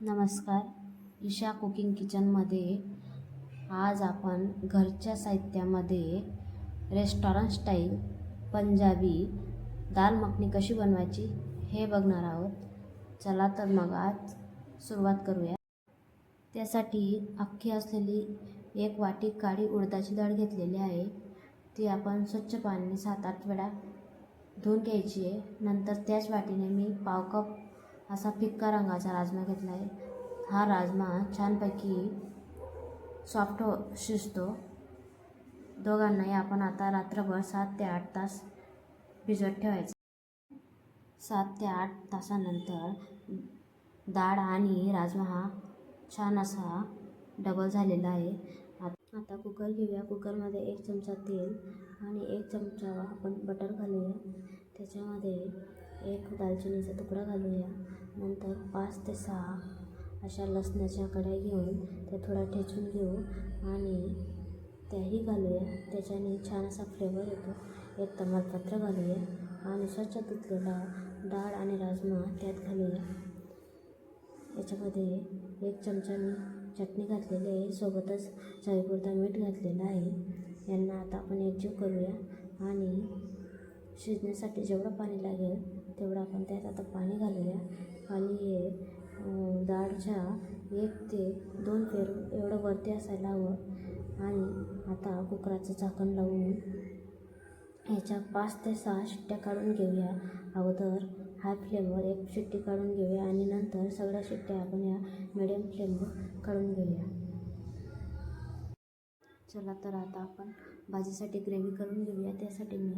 नमस्कार. ईशा कुकिंग किचनमध्ये आज आपण घरच्या साहित्यामध्ये रेस्टॉरंट स्टाईल पंजाबी दाल मखनी कशी बनवायची हे बघणार आहोत. चला तर मग आज सुरुवात करूया. त्यासाठी अख्खी असलेली एक वाटी काळी उडदाची डाळ घेतलेली आहे. ती आपण स्वच्छ पाण्याने सात आठ वेळा धुवून घ्यायची आहे. नंतर त्याच वाटीने मी पाव कप असा फिक्का रंगाचा राजमा घेतला आहे हा राजमा छानपैकी सॉफ्ट हो शिजतो. दोघांनाही आपण आता रात्रभर सात ते आठ तास भिजवत ठेवायचं. सात ते आठ तासानंतर डाळ आणि राजमा हा छान असा डबल झालेला आहे. आता कुकर घेऊया. कुकरमध्ये एक चमचा तेल आणि एक चमचा आपण बटर घालूया. त्याच्यामध्ये एक दालचिनीचा तुकडा घालूया. नंतर पाच ते सहा अशा लसणाच्या कढया घेऊन त्या थोड्या ठेचून घेऊ आणि त्याही घालूया. त्याच्याने छान असा फ्लेवर येतो. एक तमालपत्र घालूया आणि स्वच्छ धुतलेला डाळ आणि राजमा त्यात घालूया. याच्यामध्ये एक चमचा मी चटणी घातलेली आहे. सोबतच चवीपुरता मीठ घातलेलं आहे. यांना आता आपण एकजीव करूया आणि शिजण्यासाठी जेवढं पाणी लागेल तेवढं आपण त्यात आता पाणी घालूया. पाणी हे डाळच्या एक ते दोन पेरू एवढं वरती असायला हवं. आणि आता कुकराचं झाकण लावून ह्याच्या पाच ते सहा शिट्ट्या काढून घेऊया. अगोदर हाय फ्लेमवर एक शिट्टी काढून घेऊया आणि नंतर सगळ्या शिट्ट्या आपण या मिडियम फ्लेमवर काढून घेऊया. चला तर आता आपण भाजीसाठी ग्रेव्ही करून घेऊया. त्यासाठी मी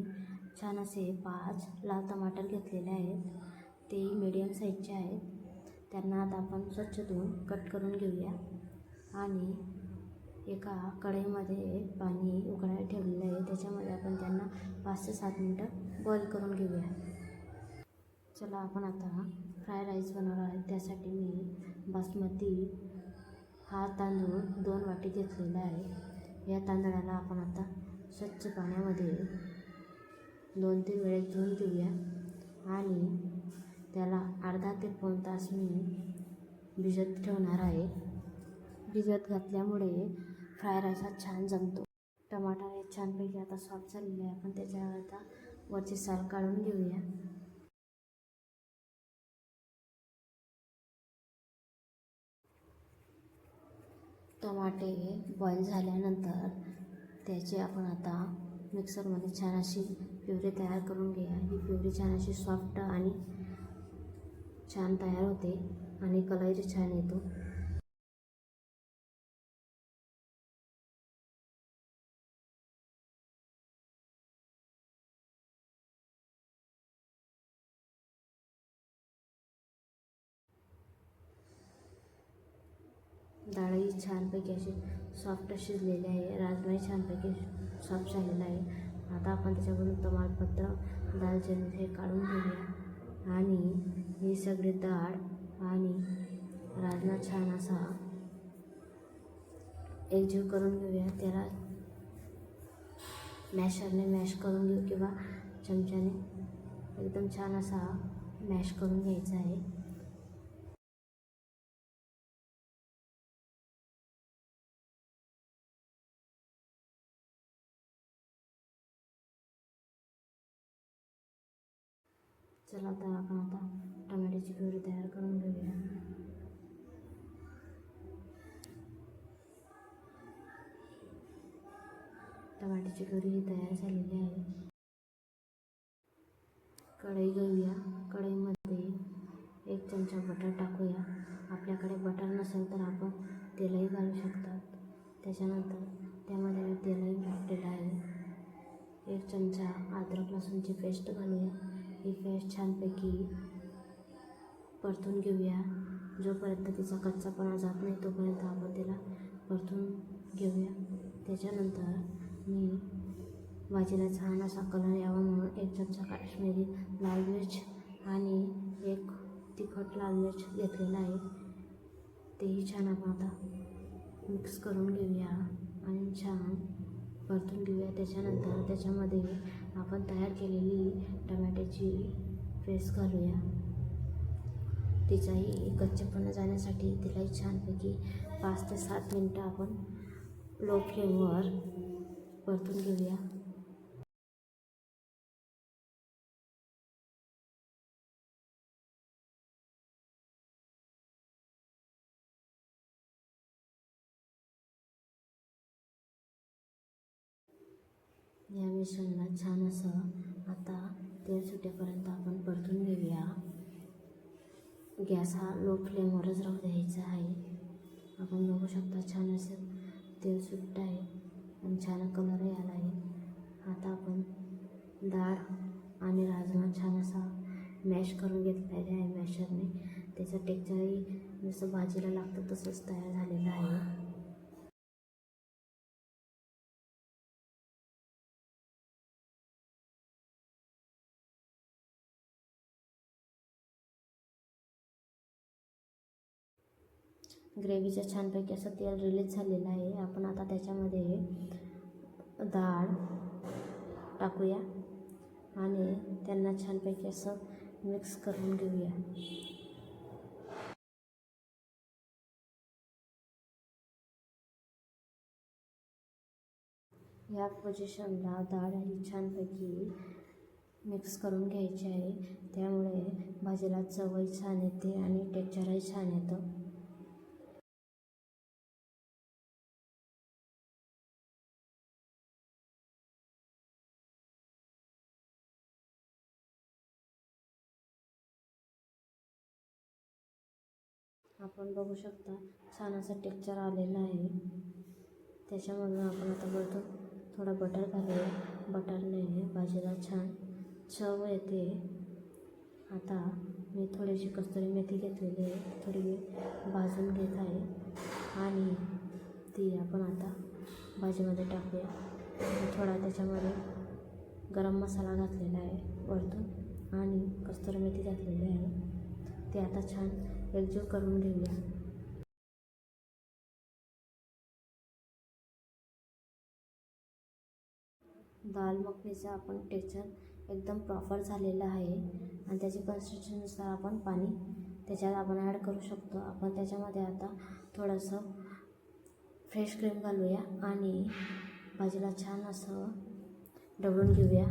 छान असे पाच लाल टमाटर घेतलेले आहेत. ते मिडियम साईजचे आहेत. त्यांना आता आपण स्वच्छ धुवून कट करून घेऊया. आणि एका कढईमध्ये पाणी उकळायला ठेवलेलं आहे. त्याच्यामध्ये आपण त्यांना पाच ते सात मिनटं बॉईल करून घेऊया. चला आपण आता फ्राय राईस बनवणार आहे. त्यासाठी मी बासमती हा तांदूळ दोन वाटी घेतलेला आहे. या तांदळाला आपण आता स्वच्छ पाण्यामध्ये दोन तीन वेळेस धुवून घेऊया आणि त्याला अर्धा ते पाऊण तास मी भिजत ठेवणार आहे. भिजत घातल्यामुळे फ्राय राईस हा छान जमतो. टमाटर हे छानपैकी आता सॉफ्ट झालेले आहे. आपण त्याच्यावर आता वरची साल काढून घेऊया. टमाटे बॉईल झाल्यानंतर त्याची आपण आता मिक्सरमध्ये छान अशी प्युरी तयार करून घ्या ही प्युरी छान अशी सॉफ्ट आणि छान तयार होते. आणि कलरही छान येतो. डाळही छानपैकी अशी सॉफ्ट शिजलेली आहे. राजमाही छानपैकी सॉफ्ट झालेला आहे. आता आपण त्याच्याकडून तमालपत्र दालचिनी हे काढून घेऊया. आणि ही सगळी डाळ आणि राजमा छान असा एकजीव करून घेऊया. त्याला मॅशरने मॅश करून घेऊ किंवा चमच्याने. एकदम छान असा मॅश करून घ्यायचा आहे. चला तर आपण आता टोमॅटोची प्युरी तयार करून घेऊया. टमाट्याची प्युरी ही तयार झालेली आहे. कढई घेऊया. कढईमध्ये एक चमचा बटर टाकूया. आपल्याकडे बटर नसेल तर आपण तेलही घालू शकतात. त्याच्यानंतर त्यामध्ये मी तेलही टाकलेलं आहे. एक चमचा अद्रक लसूणची पेस्ट घालूया. एक पेस्ट छानपैकी परतून घेऊया. जोपर्यंत तिचा कच्चापणा जात नाही तोपर्यंत आपण तिला परतून घेऊया. त्याच्यानंतर मी भाजीला छान असा कलर यावा म्हणून एक चमचा काश्मीरी लाल मिर्च आणि एक तिखट लाल मिर्च घेतलेला आहे. तेही छान आपण आता मिक्स करून घेऊया आणि छान परतून घेऊया. त्याच्यानंतर त्याच्यामध्ये आपण तयार केलेली टमॅट्याची पेस्ट घालूया. तिचाही कच्चेपणा जाण्यासाठी तिलाही छानपैकी पाच ते सात मिनटं आपण लो फ्लेमवर परतून घेऊया. या मिश्रणाला छान असं आता तेल सुटेपर्यंत आपण परतून घेऊया. गॅस हा लो फ्लेमवरच राहू द्यायचा आहे. आपण बघू शकता छान असं तेल सुटतं आहे आणि छान कलरही आला आहे. आता आपण डाळ आणि राजमा छान असा मॅश करून घेतलेला आहे. मॅशरने त्याचं टेक्चरही जसं भाजीला लागतं तसंच तयार झालेलं आहे. ग्रेव्हीचं छानपैकी असं तेल रिलीज झालेलं आहे. आपण आता त्याच्यामध्ये डाळ टाकूया आणि त्यांना छानपैकी असं मिक्स करून घेऊया. या पोझिशनला डाळ ही छानपैकी मिक्स करून घ्यायची आहे. त्यामुळे भाजीला चवही छान येते आणि टेक्चरही छान येतं. आपण बघू शकता छान असा टेक्चर आलेला आहे. त्याच्यामधून आपण आता बघतो थोडा बटर घालूया. बटरने भाजीला छान चव येते. आता मी थोडीशी कस्तुरी मेथी घेतलेली आहे. थोडी भाजून घेत आहे. आणि ती आपण आता भाजीमध्ये टाकूया. थोडा त्याच्यामध्ये गरम मसाला घातलेला आहे वरतून. आणि कस्तुरी मेथी घातलेली आहे. ते आता छान एकजीव करून घेऊया. दाल मखनीचं आपण टेक्चर एकदम प्रॉपर झालेलं आहे. आणि त्याची कन्सिस्टन्सीनुसार आपण पाणी त्याच्यात आपण ॲड करू शकतो. आपण त्याच्यामध्ये आता थोडंसं फ्रेश क्रीम घालूया आणि भाजीला छान असं ढवळून घेऊया.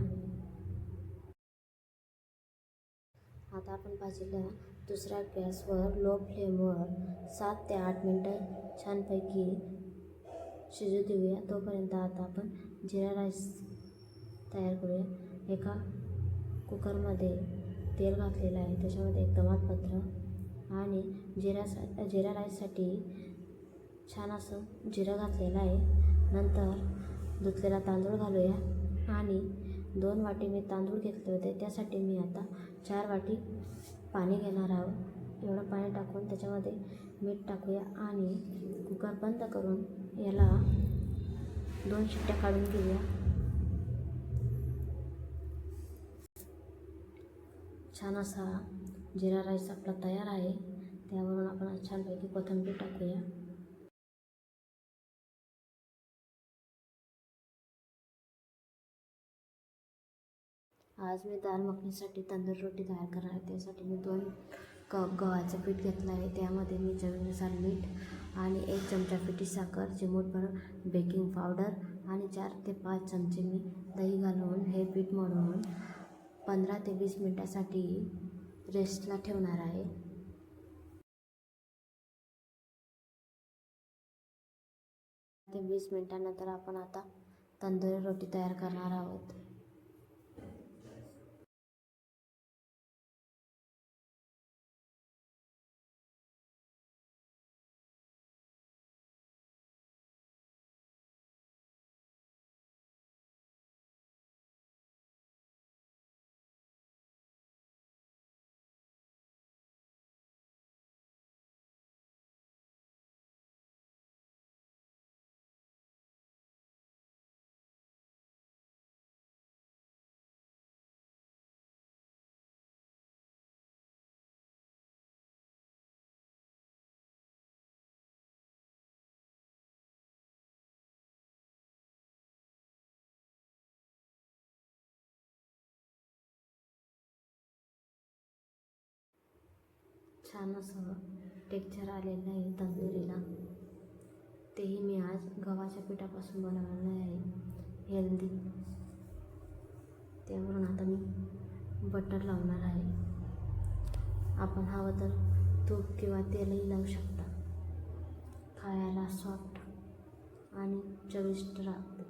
आता आपण भाजीला दुसरा गॅसवर लो फ्लेमवर सात ते आठ मिनटं छानपैकी शिजू देऊया. तोपर्यंत आता आपण जिरा राईस तयार करूया. एका कुकरमध्ये तेल घातलेलं आहे. त्याच्यामध्ये एक तमालपत्र आणि जिरा जिरा राईससाठी छान असं जिरं घातलेलं आहे. नंतर धुतलेला तांदूळ घालूया. आणि दोन वाटी मी तांदूळ घेतले होते. त्यासाठी मी आता चार वाटी पाणी घेणार आहोत. एवढं पाणी टाकून त्याच्यामध्ये मीठ टाकूया आणि कुकर बंद करून याला दोन शिट्ट्या काढून घेऊया. छान असा जिरा राईस आपला तयार आहे. त्यावरून आपण छानपैकी कोथिंबीर टाकूया. आज मी दाल मखनीसाठी तंदूर रोटी तयार करणार आहे. त्यासाठी मी दोन कप गव्हाचं पीठ घेतलं आहे. त्यामध्ये मी चवीनुसार मीठ आणि एक चमचा पिठी साखर चिमूटभर बेकिंग पावडर आणि चार ते पाच चमचे मी दही घालून हे पीठ मळून पंधरा ते वीस मिनटासाठी रेस्टला ठेवणार आहे. ते वीस मिनटानंतर आपण आता तंदुरी रोटी तयार करणार आहोत. छान असं टेक्चर आलेलं आहे तंदुरीला. तेही मी आज गव्हाच्या पिठापासून बनवलेलं आहे. हेल्दी त्यावरून आता मी बटर लावणार आहे. आपण हवं तर तूप किंवा तेलही लावू शकता. खायला सॉफ्ट आणि चविष्ट लागते